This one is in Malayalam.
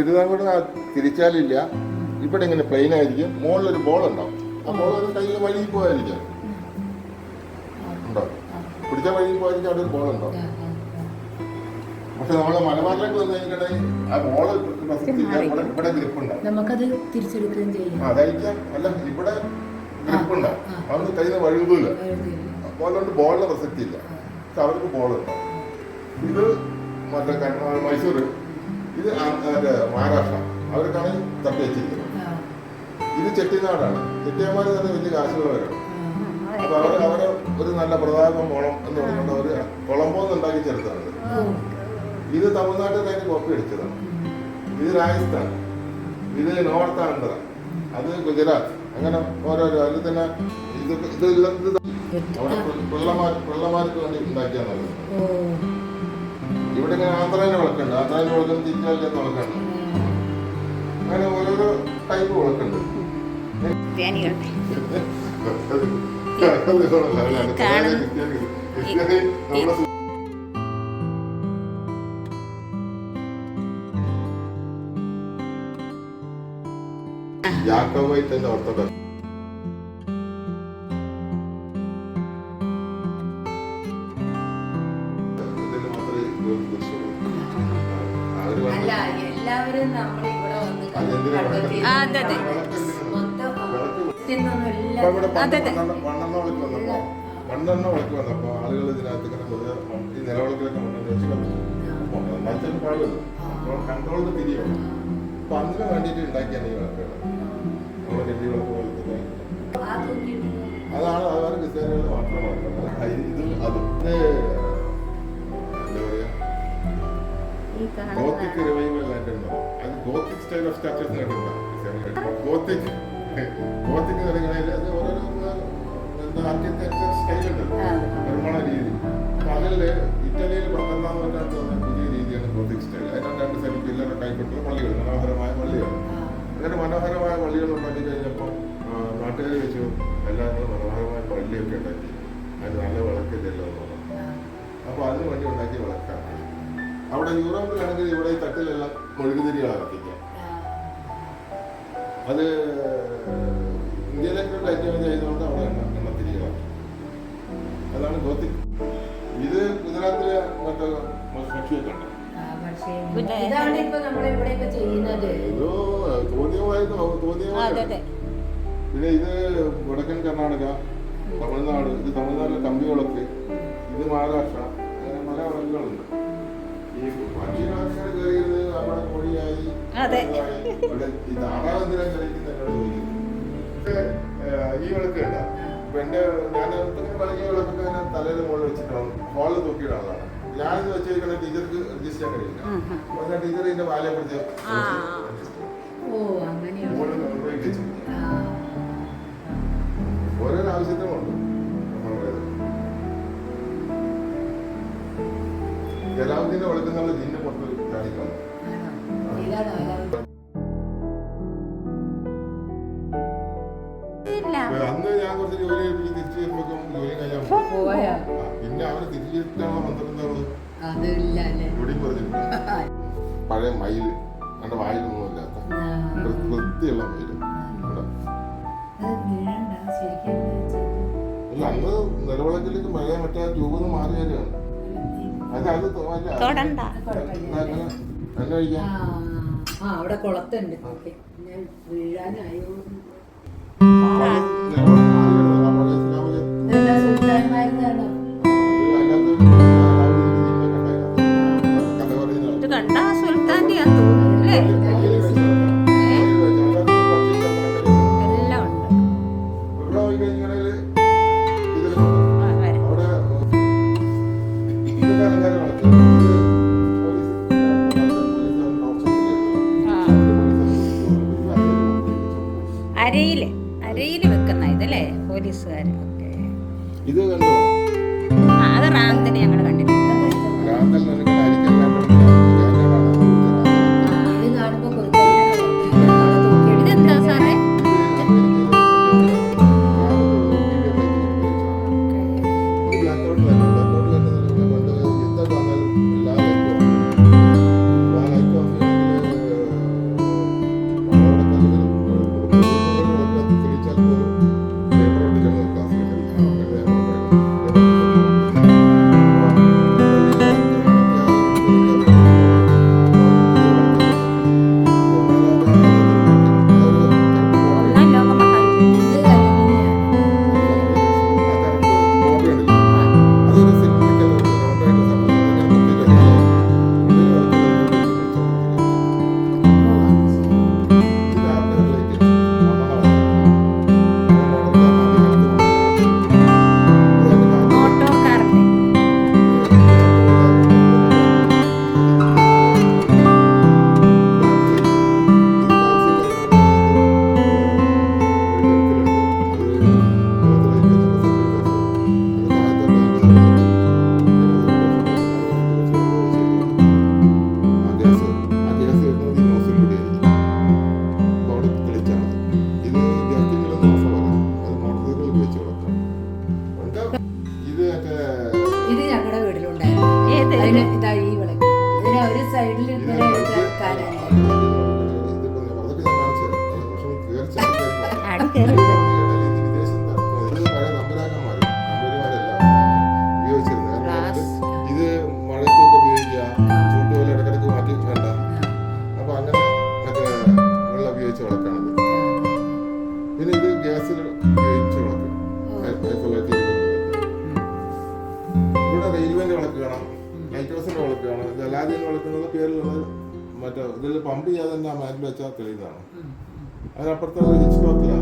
തിരുവിതാംകൂർ തിരിച്ചാലില്ല. ഇവിടെ ഇങ്ങനെ പ്ലെയിൻ ആയിരിക്കും. മുകളിലൊരു ബോൾ ഉണ്ടാവും. ആ ബോൾ ഒരു കയ്യിൽ വഴി പോയായിരിക്കാം. ഉണ്ടോ? പിടിച്ച വഴി പോയായിരിക്കും അവിടെ ഒരു ബോൾ ഉണ്ടാവും. പക്ഷെ നമ്മളെ മലബാറിലേക്ക് വന്നു കഴിഞ്ഞിട്ടുണ്ടെങ്കിൽ ആ ബോൾ ഇവിടെ ഗ്രിപ്പ് ഉണ്ടാവും നമുക്കത് തിരിച്ചെടുക്കുകയും ചെയ്യാം. അതായിരിക്കാം. അല്ല ഇവിടെ ഗ്രിപ്പ് ഉണ്ടാവും അതൊന്നും കയ്യിൽ നിന്ന് വഴുകൂല അതുകൊണ്ട് ബോളിന് പ്രസക്തി ഇല്ല പക്ഷെ അവർക്ക് ബോൾ ഉണ്ടാവും ഇത് മറ്റേ മൈസൂർ ഇത് മഹാരാഷ്ട്ര. അവർക്കാണ് തട്ടി വെച്ചിരിക്കുന്നത്. ഇത് ചെട്ടിനാടാണ്. ചെട്ടിയന്മാർ തന്നെ വലിയ കാശുള്ളവരാണ്. അപ്പൊ അവർ അവരെ ഒരു നല്ല പ്രതാപം കുളം എന്ന് പറഞ്ഞുകൊണ്ട് അവർ കുളമ്പോന്ന് ഉണ്ടാക്കി ചേർത്താണ് ഇത് തമിഴ്നാട്ടിൽ നിന്ന് കോപ്പി അടിച്ചതാണ്. ഇത് രാജസ്ഥാൻ. ഇത് നോർത്ത് ആന്ധ്ര അത് ഗുജറാത്ത്. അങ്ങനെ ഓരോരോ അതിൽ തന്നെ ഇത് ഇത് ഇത് അവിടെ പിള്ളമാർ പിള്ളമാർക്ക് വേണ്ടി ഉണ്ടാക്കിയാന്നുള്ളത് ഇവിടെ ഇങ്ങനെ ആന്ധ്രേന്റെ വിളക്കുണ്ട് ആന്ധ്രേന്റെ വിളക്കും തിരിച്ചാലിന്റെ വിളക്കുണ്ട് അങ്ങനെ ഓരോരോ ടൈപ്പ് വിളക്കുണ്ട് ഓർത്തഡോക്സ് അതെ, അതെ. അതെ, മണ്ണെണ്ണ വിളക്ക് ആളുകൾ ഇതിനകത്ത് ഇങ്ങനെ ഈ നിലവിളക്കിലൊക്കെ പാടുമല്ലോ അപ്പോൾ കൺട്രോളിന് തിരിയാണ് അപ്പൊ അതിന് വേണ്ടിയിട്ട് ഉണ്ടാക്കിയാണ് ഈ വിളക്കുകൾ നമ്മുടെ കെട്ടി വിളക്ക് പോലെ തന്നെ. അതാണ് അതാണ് ക്രിസ്ത്യാനികൾ മാത്രമാണ് ഇത് അതും. ഗോത്തിക് റിവൈവൽ ആയിട്ടുണ്ടോ അത് ഗോത്തിക് സ്റ്റൈൽ ഓഫ് ആയിട്ടുണ്ടോ ഗോത്തിക്. ഗോത്തിക് തുടങ്ങണതിൽ അത് ഓരോരോ എന്താ ആർക്കിടെക്ചർ സ്റ്റൈൽ ഉണ്ടല്ലോ നിർമ്മാണ രീതി. അപ്പൊ അതിൽ ഇറ്റലിയിൽ പന്ത്രണ്ടാം നൂറ്റാണ്ട് വന്ന പുതിയ രീതിയാണ് ഗോത്തിക് സ്റ്റൈൽ അതിനകത്ത് രണ്ട് സൈഡിൽ പില്ലറൊക്കെ ആയിക്കൊണ്ടുള്ള പള്ളികൾ മനോഹരമായ പള്ളികൾ. അങ്ങനെ മനോഹരമായ പള്ളികൾ ഉണ്ടാക്കി കഴിഞ്ഞപ്പോൾ നാട്ടുകാർ വെച്ചു എല്ലാവരും മനോഹരമായ പള്ളിയൊക്കെ ഉണ്ടാക്കി. അതിന് നല്ല വിളക്കില്ലല്ലോ എന്ന് അപ്പോൾ അതിന് വേണ്ടി ഉണ്ടാക്കിയ വിളക്കാണ് അവിടെ യൂറോപ്പിലാണെങ്കിൽ ഇവിടെ തട്ടിലെല്ലാം മെഴുകുതിരികളാണ് കത്തിക്കുക അത് ഇന്ത്യയിലേക്ക് കയറ്റുമതി ചെയ്തുകൊണ്ട് അവിടെ എണ്ണ എണ്ണത്തിരികളാണ് അതാണ് ഗോത്തി ഇത് ഗുജറാത്തിലെ മറ്റേ ഉണ്ട്. ഇതാണ് ഇപ്പൊ ഇവിടെയൊക്കെ ചെയ്യുന്നത്. ഏതോ പിന്നെ ഇത് വടക്കൻ കർണാടക തമിഴ്നാട് ഇത് തമിഴ്നാട്ടിലെ കമ്പികളൊക്കെ. ഇത് മഹാരാഷ്ട്ര അങ്ങനെ പല വിളക്കുകളുണ്ട് അതെ. ഇവിടെ ഈ വിളക്ക് കണ്ട എന്റെ ഞാൻ ഇങ്ങനെ വലിയ വിളക്കൊക്കെ ഇങ്ങനെ തലയുടെ മുകളിൽ വെച്ചിട്ടാണ് ഹോളിൽ തൂക്കിയിടാനുള്ളതാണ് ഞാനിത് വെച്ചിരിക്കുന്ന ടീച്ചർക്ക് രജിസ്റ്റർ ചെയ്യാൻ കഴിയില്ല ഞാൻ ടീച്ചർ ഇതിന്റെ വാലയെ പിടിച്ച് ഓ അങ്ങനെയാണ് ജലാവുദ്ദീനെ വിളിക്കുന്നുള്ള ജിന്നെ പുറത്ത് കാണിക്കണം അന്ന് ഞാൻ കുറച്ച് ജോലി കഴിഞ്ഞ് തിരിച്ചു വരുമ്പോഴേക്കും ജോലി കഴിയാൻ പിന്നെ അവരെ തിരിച്ചു അതില്ല അല്ലേ ഇവിടെയും പറഞ്ഞിട്ടുണ്ട് പഴയ മയിൽ നമ്മുടെ വായിലൊന്നും ഇല്ലാത്ത. വൃത്തിയുള്ള ശരിക്കും അല്ല അന്ന് നിലവിളക്കിലേക്ക് മഴ മറ്റേ ട്യൂബ് മാറി വരികയാണ്. തൊടണ്ട. ആ ആ അവിടെ കുളത്തുണ്ട്. ഓക്കെ ഞാൻ വീഴാനായോ? അരയിൽ വെക്കുന്ന ഇതല്ലേ? പോലീസുകാർ ഇത് കണ്ടോ? ആ അത് റാന്തിന് ഞങ്ങൾ കണ്ടിട്ടുണ്ട്. ഇത് മറ്റേ ഇതിൽ പമ്പ് ചെയ്യാതെ തന്നെ ആ മാറ്റിൽ വെച്ചാൽ തെളിയുന്നതാണ് അതിനപ്പുറത്തെ ഹിച്ച് ടോക്കിലാണ്